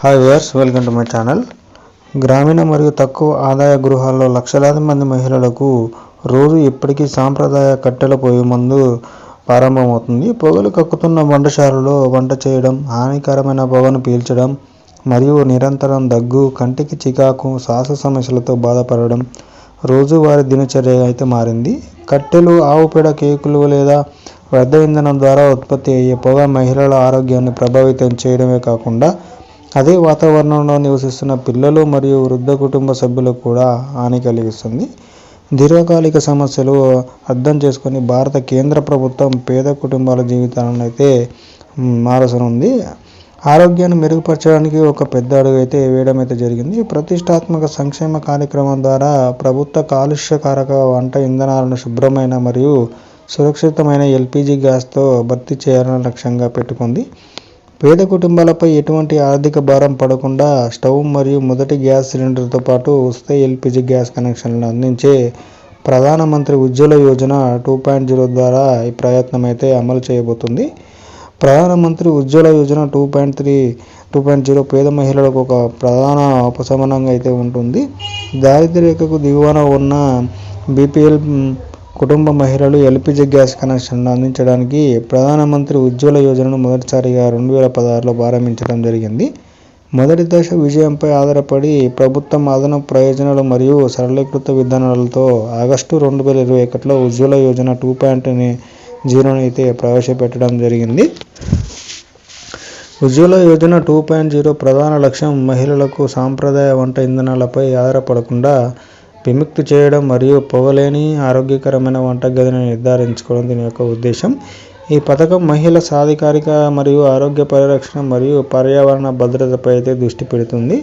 Hi viewers welcome to my channel గ్రామీణ మరియు తక్కువ ఆదాయ గృహాల్లో లక్షలాది మంది మహిళలకు రోజు ఇప్పటికీ సాంప్రదాయ కట్టెల పొయ్యి మందు ప్రారంభమవుతుంది. పొగలు కక్కుతున్న వంటశాలలో వంట చేయడం హానికరమైన పొగను పీల్చడం మరియు నిరంతరం దగ్గు కంటికి చికాకు శ్వాస సమస్యలతో బాధపడడం రోజువారి దినచర్య అయితే మారింది. కట్టెలు ఆవు పేడ కేకులు లేదా వ్యర్థ ఇంధనం ద్వారా ఉత్పత్తి అయ్యే పొగ మహిళల ఆరోగ్యాన్ని ప్రభావితం చేయడమే కాకుండా అదే వాతావరణంలో నివసిస్తున్న పిల్లలు మరియు వృద్ధ కుటుంబ సభ్యులకు కూడా హాని కలిగిస్తుంది. దీర్ఘకాలిక సమస్యలు అర్థం చేసుకొని భారత కేంద్ర ప్రభుత్వం పేద కుటుంబాల జీవితాలను అయితే మారుసనుంది. ఆరోగ్యాన్ని మెరుగుపరచడానికి ఒక పెద్ద అడుగు అయితే వేయడం అయితే జరిగింది. ప్రతిష్టాత్మక సంక్షేమ కార్యక్రమం ద్వారా ప్రభుత్వ కాలుష్యకారక వంట ఇంధనాలను శుభ్రమైన మరియు సురక్షితమైన ఎల్పిజి గ్యాస్తో భర్తీ చేయాలని లక్ష్యంగా పెట్టుకుంది. పేద కుటుంబాలపై ఎటువంటి ఆర్థిక భారం పడకుండా స్టవ్ మరియు మొదటి గ్యాస్ సిలిండర్తో పాటు ఉచిత ఎల్పిజి గ్యాస్ కనెక్షన్లను అందించే ప్రధానమంత్రి Ujjwala Yojana two point zero ద్వారా ఈ ప్రయత్నం అయితే అమలు చేయబోతుంది. ప్రధానమంత్రి Ujjwala Yojana two point three two point zero పేద మహిళలకు ఒక ప్రధాన ఉపశమనంగా అయితే ఉంటుంది. దారిద్ర్య రేఖకు దిగువన ఉన్న బీపీఎల్ కుటుంబ మహిళలు ఎల్పిజి గ్యాస్ కనెక్షన్ను అందించడానికి ప్రధానమంత్రి ఉజ్వల యోజనను మొదటిసారిగా రెండు వేల పదహారులో ప్రారంభించడం జరిగింది. మొదటి దశ విజయంపై ఆధారపడి ప్రభుత్వం అదనపు ప్రయోజనాలు మరియు సరళీకృత విధానాలతో ఆగస్టు రెండు వేల ఇరవై ఒకటిలో ఉజ్వల యోజన టూ పాయింట్ జీరోని అయితే ప్రవేశపెట్టడం జరిగింది. Ujjwala Yojana two point zero ప్రధాన లక్ష్యం మహిళలకు సాంప్రదాయ వంట ఇంధనాలపై ఆధారపడకుండా విముక్తి చేయడం మరియు పొగలేని ఆరోగ్యకరమైన వంటగదిని నిర్ధారించుకోవడం దీని యొక్క ఉద్దేశం. ఈ పథకం మహిళల సాధికారిక మరియు ఆరోగ్య పరిరక్షణ మరియు పర్యావరణ భద్రతపై అయితే దృష్టి పెడుతుంది.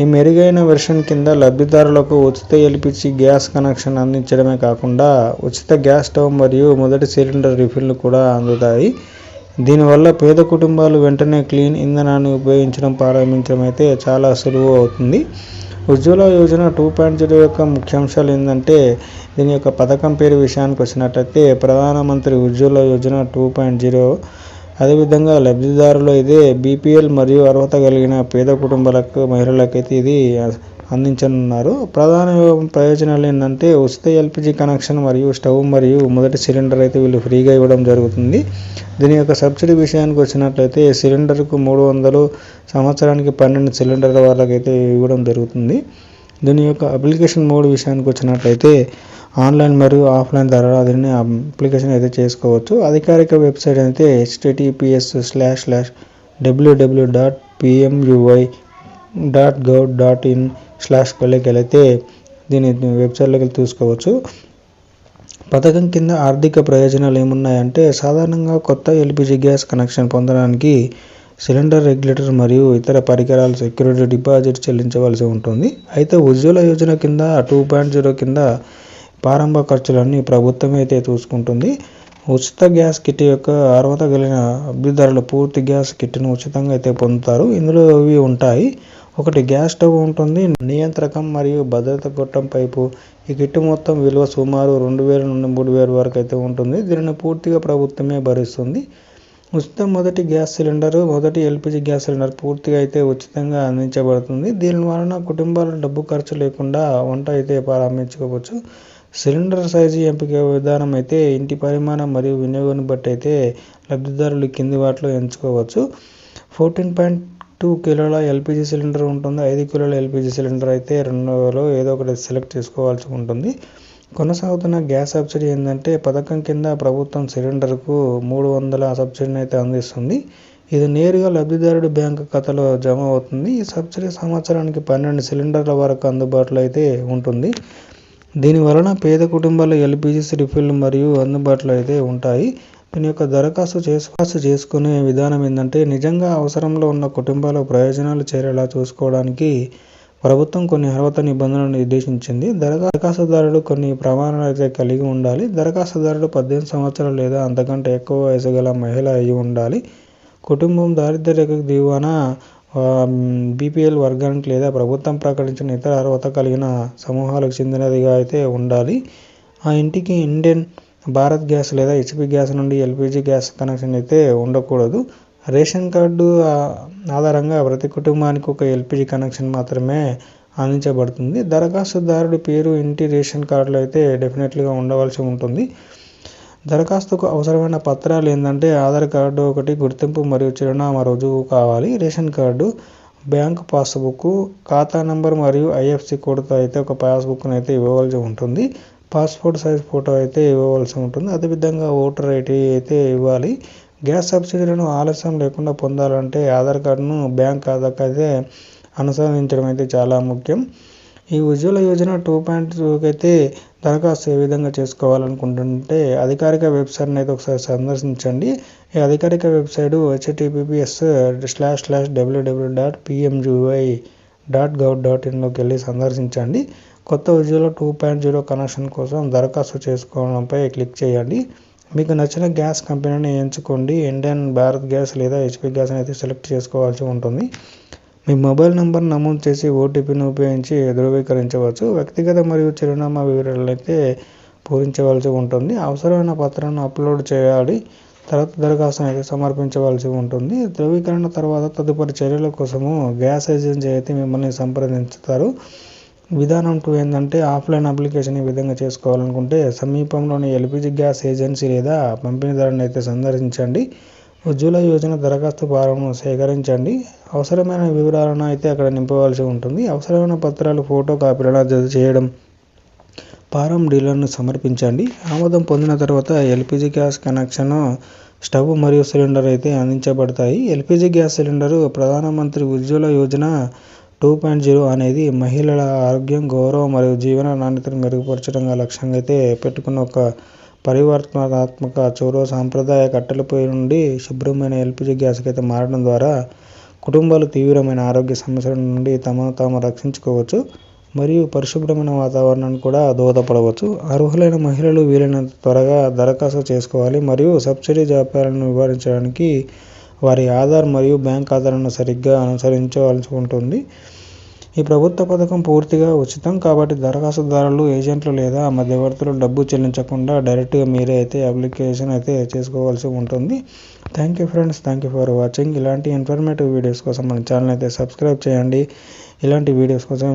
ఈ మెరుగైన వెర్షన్ కింద లబ్ధిదారులకు ఉచిత ఎల్పిజి గ్యాస్ కనెక్షన్ అందించడమే కాకుండా ఉచిత గ్యాస్ స్టవ్ మరియు మొదటి సిలిండర్ రిఫిల్లు కూడా అందుతాయి. దీనివల్ల పేద కుటుంబాలు వెంటనే క్లీన్ ఇంధనాన్ని ఉపయోగించడం ప్రారంభించడం అయితే చాలా సులువు అవుతుంది. Ujjwala Yojana two point zero యొక్క ముఖ్యాంశాలు ఏంటంటే దీని యొక్క పథకం పేరు విషయానికి వచ్చినట్టయితే ప్రధానమంత్రి Ujjwala Yojana two point zero అదేవిధంగా లబ్ధిదారులు అయితే బీపీఎల్ మరియు అర్హత కలిగిన పేద కుటుంబాలకు మహిళలకైతే ఇది అందించనున్నారు. ప్రధాన ప్రయోజనాలు ఏంటంటే ఉచిత ఎల్పిజి కనెక్షన్ మరియు స్టవ్ మరియు మొదటి సిలిండర్ అయితే వీళ్ళు ఫ్రీగా ఇవ్వడం జరుగుతుంది. దీని యొక్క సబ్సిడీ విషయానికి వచ్చినట్లయితే సిలిండర్కు మూడు వందలు సంవత్సరానికి పన్నెండు సిలిండర్ల వాళ్ళకైతే ఇవ్వడం జరుగుతుంది. దీని యొక్క అప్లికేషన్ మోడ్ విషయానికి వచ్చినట్లయితే ఆన్లైన్ మరియు ఆఫ్లైన్ ద్వారా దీన్ని అప్లికేషన్ అయితే చేసుకోవచ్చు. అధికారిక వెబ్సైట్ అయితే HTTPS slash slash WW dot PMUY dot gov dot in slash వెళ్ళకి వెళితే దీని వెబ్సైట్లోకి చూసుకోవచ్చు. పథకం కింద ఆర్థిక ప్రయోజనాలు ఏమున్నాయంటే సాధారణంగా కొత్త ఎల్పిజి గ్యాస్ కనెక్షన్ పొందడానికి సిలిండర్ రెగ్యులేటర్ మరియు ఇతర పరికరాలు సెక్యూరిటీ డిపాజిట్ చెల్లించవలసి ఉంటుంది. అయితే ఉజ్వల యోజన కింద టూ పాయింట్ జీరో కింద ప్రారంభ ఖర్చులన్నీ ప్రభుత్వమే అయితే చూసుకుంటుంది. ఉచిత గ్యాస్ కిట్ యొక్క అర్హత కలిగిన అభ్యర్థులు పూర్తి గ్యాస్ కిట్ను ఉచితంగా అయితే పొందుతారు. ఇందులో ఇవి ఉంటాయి. ఒకటి గ్యాస్ స్టవ్ ఉంటుంది నియంత్రకం మరియు భద్రత గొట్టం పైపు. ఈ కిట్ మొత్తం విలువ సుమారు రెండు వేల నుండి మూడు వేల వరకు అయితే ఉంటుంది. దీనిని పూర్తిగా ప్రభుత్వమే భరిస్తుంది. ఉచిత మొదటి గ్యాస్ సిలిండర్ మొదటి ఎల్పిజి గ్యాస్ సిలిండర్ పూర్తిగా అయితే ఉచితంగా అందించబడుతుంది. దీని వలన కుటుంబాల డబ్బు ఖర్చు లేకుండా వంట అయితే ప్రారంభించుకోవచ్చు. సిలిండర్ సైజు ఎంపిక విధానం అయితే ఇంటి పరిమాణం మరియు వినియోగాన్ని బట్టి అయితే లబ్ధిదారులు కింది వాటిలో ఎంచుకోవచ్చు. ఫోర్టీన్ పాయింట్ టూ కిలోల ఎల్పిజి సిలిండర్ ఉంటుంది. ఐదు కిలోల ఎల్పిజి సిలిండర్ అయితే రెండులో ఏదో ఒకటి సెలెక్ట్ చేసుకోవాల్సి ఉంటుంది. కొనసాగుతున్న గ్యాస్ సబ్సిడీ ఏంటంటే పథకం కింద ప్రభుత్వం సిలిండర్కు మూడు వందల సబ్సిడీని అయితే అందిస్తుంది. ఇది నేరుగా లబ్ధిదారుడి బ్యాంకు ఖాతాలో జమ అవుతుంది. ఈ సబ్సిడీ సంవత్సరానికి పన్నెండు సిలిండర్ల వరకు అందుబాటులో అయితే ఉంటుంది. దీని వలన పేద కుటుంబాలు ఎల్పిజి రిఫిల్ మరియు అందుబాటులో అయితే ఉంటాయి. దీని యొక్క దరఖాస్తు చేసుకోవాల్సి చేసుకునే విధానం ఏంటంటే నిజంగా అవసరంలో ఉన్న కుటుంబాల ప్రయోజనాలు చేరేలా చూసుకోవడానికి ప్రభుత్వం కొన్ని అర్హత నిబంధనలు నిర్దేశించింది. దరఖాస్తుదారుడు కొన్ని ప్రమాణాలు అయితే కలిగి ఉండాలి. దరఖాస్తుదారుడు పద్దెనిమిది సంవత్సరాలు లేదా అంతకంటే ఎక్కువ వయసు గల మహిళ అయి ఉండాలి. కుటుంబం దారిద్ర్యకు రేఖకు దిగువన బీపీఎల్ వర్గానికి లేదా ప్రభుత్వం ప్రకటించిన ఇతర అర్హత కలిగిన సమూహాలకు చెందినదిగా అయితే ఉండాలి. ఆ ఇంటికి ఇండియన్ భారత్ గ్యాస్ లేదా హెచ్పి గ్యాస్ నుండి ఎల్పిజి గ్యాస్ కనెక్షన్ అయితే ఉండకూడదు. రేషన్ కార్డు ఆధారంగా ప్రతి కుటుంబానికి ఒక ఎల్పిజి కనెక్షన్ మాత్రమే అందించబడుతుంది. దరఖాస్తుదారుడి పేరు ఇంటి రేషన్ కార్డులో అయితే డెఫినెట్లీగా ఉండవలసి ఉంటుంది. దరఖాస్తుకు అవసరమైన పత్రాలు ఏంటంటే ఆధార్ కార్డు ఒకటి గుర్తింపు మరియు చిరునామా రుజువు కావాలి. రేషన్ కార్డు బ్యాంక్ పాస్బుక్ ఖాతా నంబర్ మరియు ఐఎఫ్సి కోడ్తో అయితే ఒక పాస్బుక్ను అయితే ఇవ్వవలసి ఉంటుంది. పాస్పోర్ట్ సైజ్ ఫోటో అయితే ఇవ్వవలసి ఉంటుంది. అదేవిధంగా ఓటర్ ఐడి అయితే ఇవ్వాలి. గ్యాస్ సబ్సిడీలను ఆలస్యం లేకుండా పొందాలంటే ఆధార్ కార్డును బ్యాంక్ ఖాతాకు అయితే అనుసంధానించడం అయితే చాలా ముఖ్యం. ఈ ఉజ్వల యోజన టూ పాయింట్ టూకి అయితే దరఖాస్తు ఏ విధంగా చేసుకోవాలనుకుంటుంటే అధికారిక వెబ్సైట్ని అయితే ఒకసారి సందర్శించండి. ఈ అధికారిక website HTTPS slash slash WW dot PMJUY dot gov dot ఇన్లోకి వెళ్ళి సందర్శించండి. కొత్త Ujjwala two point zero connection కోసం దరఖాస్తు చేసుకోవడంపై క్లిక్ చేయండి. మీకు నచ్చిన గ్యాస్ కంపెనీని ఎంచుకోండి. ఇండియన్ భారత్ గ్యాస్ లేదా హెచ్పి గ్యాస్ అయితే సెలెక్ట్ చేసుకోవాల్సి ఉంటుంది. మీ మొబైల్ నెంబర్ నమోదు చేసి ఓటీపీని ఉపయోగించి ధృవీకరించవచ్చు. వ్యక్తిగత మరియు చిరునామా వివరాలు అయితే పూరించవలసి ఉంటుంది. అవసరమైన పత్రాలను అప్లోడ్ చేయాలి. తర్వాత దరఖాస్తు అయితే సమర్పించవలసి ఉంటుంది. ధృవీకరణ తర్వాత తదుపరి చర్యల కోసము గ్యాస్ ఏజెన్సీ అయితే మిమ్మల్ని సంప్రదించుతారు. విధానం టూ ఏంటంటే ఆఫ్లైన్ అప్లికేషన్ ఈ విధంగా చేసుకోవాలనుకుంటే సమీపంలోని ఎల్పిజి గ్యాస్ ఏజెన్సీ లేదా పంపిణీదారుని అయితే సందర్శించండి. ఉజ్వల యోజన దరఖాస్తు ఫారంను సేకరించండి. అవసరమైన వివరాలను అయితే అక్కడ నింపవలసి ఉంటుంది. అవసరమైన పత్రాలు ఫోటో కాపీలను జత చేయడం ఫారం డీలర్ను సమర్పించండి. ఆమోదం పొందిన తర్వాత ఎల్పిజి గ్యాస్ కనెక్షన్ స్టవ్ మరియు సిలిండర్ అయితే అందించబడతాయి. ఎల్పిజి గ్యాస్ సిలిండరు ప్రధానమంత్రి Ujjwala Yojana two point zero అనేది మహిళల ఆరోగ్యం గౌరవం మరియు జీవన నాణ్యతను మెరుగుపరచడం లక్ష్యంగా అయితే పెట్టుకున్న ఒక పరివర్తనాత్మక చొరవ సాంప్రదాయ కట్టెలపై నుండి శుభ్రమైన ఎల్పిజి గ్యాస్కి అయితే మారడం ద్వారా కుటుంబాలు తీవ్రమైన ఆరోగ్య సమస్యల నుండి తమను తాము రక్షించుకోవచ్చు మరియు పరిశుభ్రమైన వాతావరణాన్ని కూడా దోహదపడవచ్చు. అర్హులైన మహిళలు వీలైనంత త్వరగా దరఖాస్తు చేసుకోవాలి మరియు సబ్సిడీ జాప్యాలను నివారించడానికి వారి ఆధార్ మరియు బ్యాంక్ ఖాతాలను సరిగ్గా అనుసరించవలసి ఉంటుంది. ఈ ప్రభుత్వ పథకం పూర్తిగా ఉచితం కాబట్టి దరఖాస్తుదారులు ఏజెంట్లు లేదా మధ్యవర్తులు డబ్బు చెల్లించకుండా డైరెక్ట్గా మీరే అయితే అప్లికేషన్ అయితే చేసుకోవాల్సి ఉంటుంది. Thank you friends thank you for watching ఇలాంటి ఇన్ఫర్మేటివ్ వీడియోస్ కోసం మన ఛానల్ అయితే సబ్స్క్రైబ్ చేయండి. ఇలాంటి వీడియోస్ కోసం